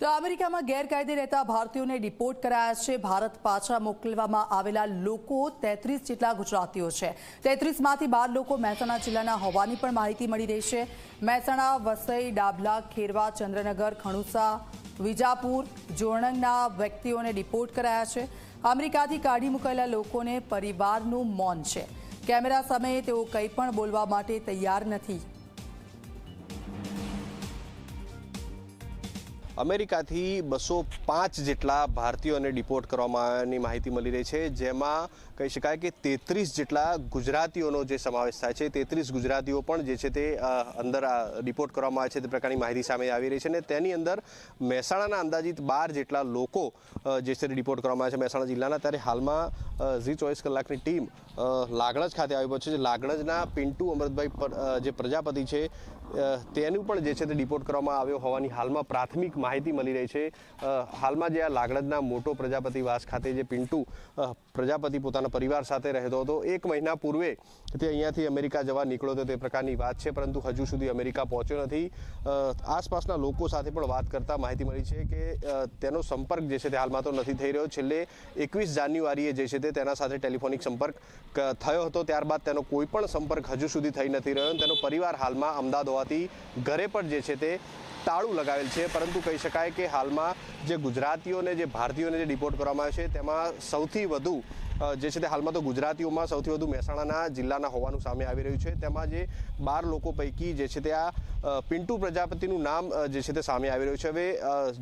તો અમેરિકામાં ગેરકાયદે રહેતા ભારતીયોને ડિપોર્ટ કરાયા છે. ભારત પાછા મોકલવામાં આવેલા લોકો તેત્રીસ જેટલા ગુજરાતીઓ છે. તેત્રીસમાંથી બાર લોકો મહેસાણા જિલ્લાના હોવાની પણ માહિતી મળી રહી છે. મહેસાણા, વસઈ, ડાબલા, ખેરવા, ચંદ્રનગર, ખણુસા, વિજાપુર જોણંગના વ્યક્તિઓને ડિપોર્ટ કરાયા છે. અમેરિકાથી કાઢી મુકાયેલા લોકોને પરિવારનું મૌન છે. કેમેરા સામે તેઓ કંઈ પણ બોલવા માટે તૈયાર નથી. અમેરિકાથી બસો પાંચ જેટલા ભારતીયોને ડિપોર્ટ કરવામાં માહિતી મળી રહી છે. જેમાં કહી શકાય કે તેત્રીસ જેટલા ગુજરાતીઓનો જે સમાવેશ થાય છે, તેત્રીસ ગુજરાતીઓ પણ જે છે તે અંદર ડિપોર્ટ કરવામાં આવે છે તે પ્રકારની માહિતી સામે આવી રહી છે અને તેની અંદર મહેસાણાના અંદાજિત બાર જેટલા લોકો જે છે તે ડિપોર્ટ કરવામાં આવે છે મહેસાણા જિલ્લાના. ત્યારે હાલમાં ઝી ચોવીસ કલાકની ટીમ લાગણજ ખાતે આવી પહોંચી છે. લાગણજના પિન્ટુ અમૃતભાઈ જે પ્રજાપતિ છે તેનું પણ જે છે તે ડિપોર્ટ કરવામાં આવ્યો હોવાની હાલમાં પ્રાથમિક માહિતી મળી રહી છે. હાલમાં જે આ લાગણદના મોટો પ્રજાપતિવાસ ખાતે જે પિન્ટુ પ્રજાપતિ પોતાના પરિવાર સાથે રહેતો હતો. એક મહિના પૂર્વે તે અહીંયાથી અમેરિકા જવા નીકળ્યો હતો. તે પ્રકારની વાત છે, પરંતુ હજુ સુધી અમેરિકા પહોંચ્યો નથી. આસપાસના લોકો સાથે પણ વાત કરતા માહિતી મળી છે કે તેનો સંપર્ક જે છે તે હાલમાં તો નથી થઈ રહ્યો. છેલ્લે એકવીસ જાન્યુઆરીએ જે છે તે તેના સાથે ટેલિફોનિક સંપર્ક થયો હતો. ત્યારબાદ તેનો કોઈ પણ સંપર્ક હજુ સુધી થઈ નથી રહ્યો તેનો પરિવાર હાલમાં અમદાવાદ હોવાથી ઘરે પણ જે છે તે તાળું લગાવેલ છે. પરંતુ કહી શકાય કે હાલમાં જે ગુજરાતીઓને, જે ભારતીયોને જે ડિપોર્ટ કરવામાં આવે છે, તેમાં સૌથી વધુ જે છે તે હાલમાં તો ગુજરાતીઓમાં સૌથી વધુ મહેસાણાના જિલ્લાના હોવાનું સામે આવી રહ્યું છે. તેમાં જે બાર લોકો પૈકી જે છે તે આ પિન્ટુ પ્રજાપતિનું નામ જે છે તે સામે આવી રહ્યું છે. હવે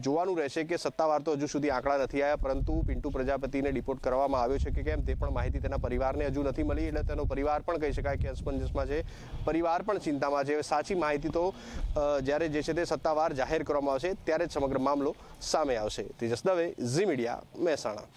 જોવાનું રહેશે કે સત્તાવાર તો હજુ સુધી આંકડા નથી આવ્યા, પરંતુ પિન્ટુ પ્રજાપતિને ડિપોર્ટ કરવામાં આવ્યો છે કે કેમ તે પણ માહિતી તેના પરિવારને હજુ નથી મળી, એટલે તેનો પરિવાર પણ કહી શકાય કે અસમંજસમાં છે. પરિવાર પણ ચિંતામાં છે. સાચી માહિતી તો જ્યારે જે છે તે સત્તાવાર જાહેર કરવામાં આવશે, ત્યારે જ સમગ્ર મામલો સામે આવશે. Tejas Dave, Zee media, Mehsana.